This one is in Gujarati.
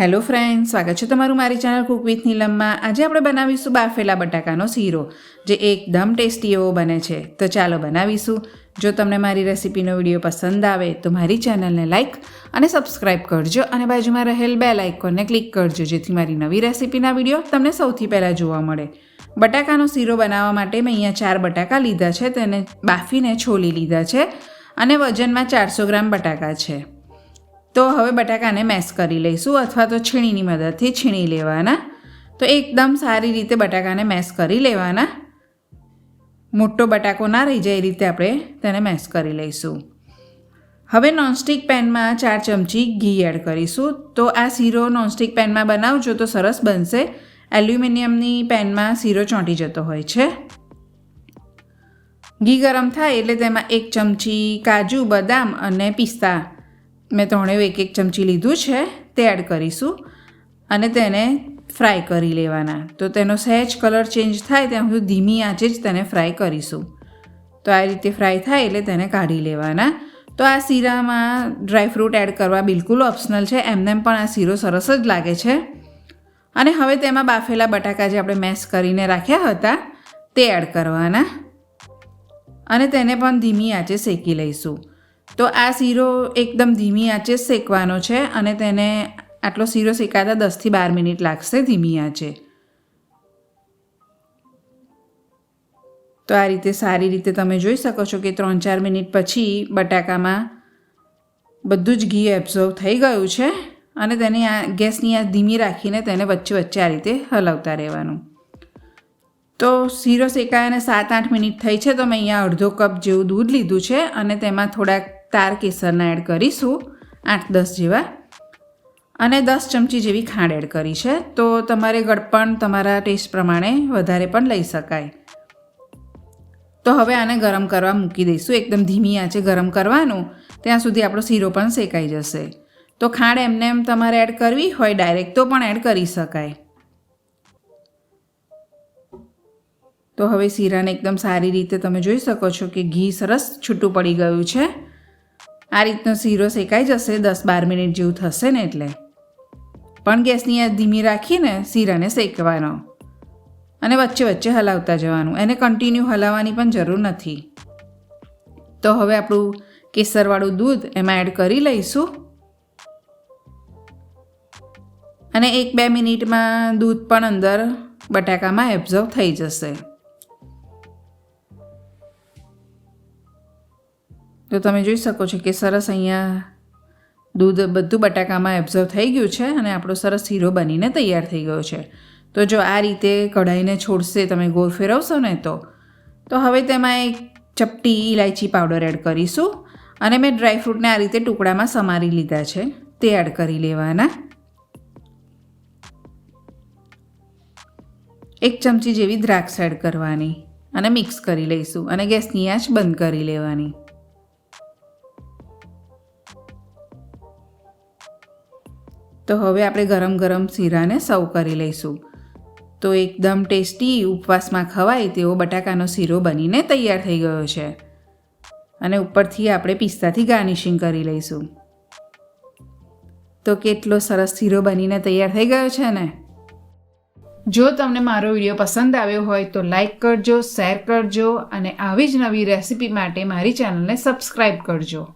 હેલો ફ્રેન્ડ સ્વાગત છે તમારું મારી ચેનલ કુક વિથ નીલમમાં. આજે આપણે બનાવીશું બાફેલા બટાકાનો શીરો, જે એકદમ ટેસ્ટી એવો બને છે. તો ચાલો બનાવીશું. જો તમને મારી રેસિપીનો વીડિયો પસંદ આવે, તો મારી ચેનલને લાઇક અને સબસ્ક્રાઇબ કરજો અને બાજુમાં રહેલ બે લાઇકોનને ક્લિક કરજો, જેથી મારી નવી રેસિપીના વીડિયો તમને સૌથી પહેલાં જોવા મળે. બટાકાનો શીરો બનાવવા માટે મેં અહીંયા ચાર બટાકા લીધા છે, તેને બાફીને છોલી લીધા છે અને વજનમાં ચારસો ગ્રામ બટાકા છે. તો હવે બટાકાને મેશ કરી લઈશું અથવા તો છીણીની મદદથી છીણી લેવાના. તો એકદમ સારી રીતે બટાકાને મેશ કરી લેવાના. મોટો બટાકો ના રહી જાય એ રીતે આપણે તેને મેશ કરી લઈશું. હવે નોનસ્ટિક પેનમાં ચાર ચમચી ઘી એડ કરીશું. તો આ શીરો નોનસ્ટિક પેનમાં બનાવજો તો સરસ બનશે. એલ્યુમિનિયમની પેનમાં શીરો ચોંટી જતો હોય છે. ઘી ગરમ થાય એટલે તેમાં એક ચમચી કાજુ, બદામ અને પિસ્તા મેં ત્રણેય એક એક ચમચી લીધું છે, તે એડ કરીશું અને તેને ફ્રાય કરી લેવાના. તો તેનો સહેજ કલર ચેન્જ થાય ત્યાં સુધી ધીમી આંચે જ તેને ફ્રાય કરીશું. તો આ રીતે ફ્રાય થાય એટલે તેને કાઢી લેવાના. તો આ શીરામાં ડ્રાયફ્રૂટ એડ કરવા બિલકુલ ઓપ્શનલ છે, એમને પણ આ શીરો સરસ જ લાગે છે. અને હવે તેમાં બાફેલા બટાકા જે આપણે મેશ કરીને રાખ્યા હતા, તે એડ કરવાના. અને તેને પણ ધીમી આંચે શેકી લઈશું. તો આ શીરો એકદમ ધીમી આંચે શેકવાનો છે અને તેને આટલો શીરો શેકાતા દસથી બાર મિનિટ લાગશે ધીમી આંચે. તો આ રીતે સારી રીતે તમે જોઈ શકો છો કે ત્રણ ચાર મિનિટ પછી બટાકામાં બધું જ ઘી એબ્ઝોર્વ થઈ ગયું છે અને તેને આ ગેસની આ ધીમી રાખીને તેને વચ્ચે વચ્ચે આ રીતે હલાવતા રહેવાનું. તો શીરો શેકાયાને સાત આઠ મિનિટ થઈ છે તો મેં અહીંયા અડધો કપ જેવું દૂધ લીધું છે અને તેમાં થોડાક તાર કેસરના એડ કરીશું, આઠ દસ જેવા. અને દસ ચમચી જેવી ખાંડ એડ કરી છે. તો તમારે ગળપણ તમારા ટેસ્ટ પ્રમાણે વધારે પણ લઈ શકાય. તો હવે આને ગરમ કરવા મૂકી દઈશું. એકદમ ધીમી આંચે ગરમ કરવાનું. ત્યાં સુધી આપણો શીરો પણ શેકાઈ જશે. તો ખાંડ એમને એમ તમારે એડ કરવી હોય ડાયરેક્ટ તો પણ એડ કરી શકાય. તો હવે શીરાને એકદમ સારી રીતે તમે જોઈ શકો છો કે ઘી સરસ છૂટું પડી ગયું છે. આ રીતનો શીરો શેકાઈ જશે, દસ બાર મિનિટ જેવું થશે ને એટલે. પણ ગેસની આ ધીમી રાખીને શીરાને શેકવાનો. અને વચ્ચે વચ્ચે હલાવતા જવાનું. એને કન્ટિન્યુ હલાવવાની પણ જરૂર નથી. તો હવે આપણું કેસરવાળું દૂધ એમાં એડ કરી લઈશું. અને એક બે મિનિટમાં દૂધ પણ અંદર બટાકામાં એબ્ઝર્વ થઈ જશે. તો તમે જોઈ શકો છો કે સરસ અહીંયા દૂધ, બધું બટાકામાં એબ્ઝર્વ થઈ ગયું છે અને આપણો સરસ શીરો બનીને તૈયાર થઈ ગયો છે. તો જો આ રીતે કઢાઈને છોડશે, તમે ગોળ ફેરવશો ને તો. તો હવે તેમાં એક ચપટી ઇલાયચી પાવડર એડ કરીશું અને મેં ડ્રાયફ્રૂટને આ રીતે ટુકડામાં સમારી લીધા છે. તે એડ કરી લેવાના. એક ચમચી જેવી દ્રાક્ષ એડ કરવાની અને મિક્સ કરી લઈશું અને ગેસની આંચ બંધ કરી લેવાની. તો હવે આપણે ગરમ ગરમ શીરાને સર્વ કરી લઈશું. તો એકદમ ટેસ્ટી ઉપવાસમાં ખવાય તેવો બટાકાનો શીરો બનીને તૈયાર થઈ ગયો છે. અને ઉપરથી આપણે પિસ્તાથી ગાર્નિશિંગ કરી લઈશું. તો કેટલો સરસ શીરો બનીને તૈયાર થઈ ગયો છે ને? જો તમને મારો વીડિયો પસંદ આવ્યો હોય તો લાઈક કરજો, શેર કરજો અને આવી જ નવી રેસિપી માટે મારી ચેનલને સબસ્ક્રાઈબ કરજો.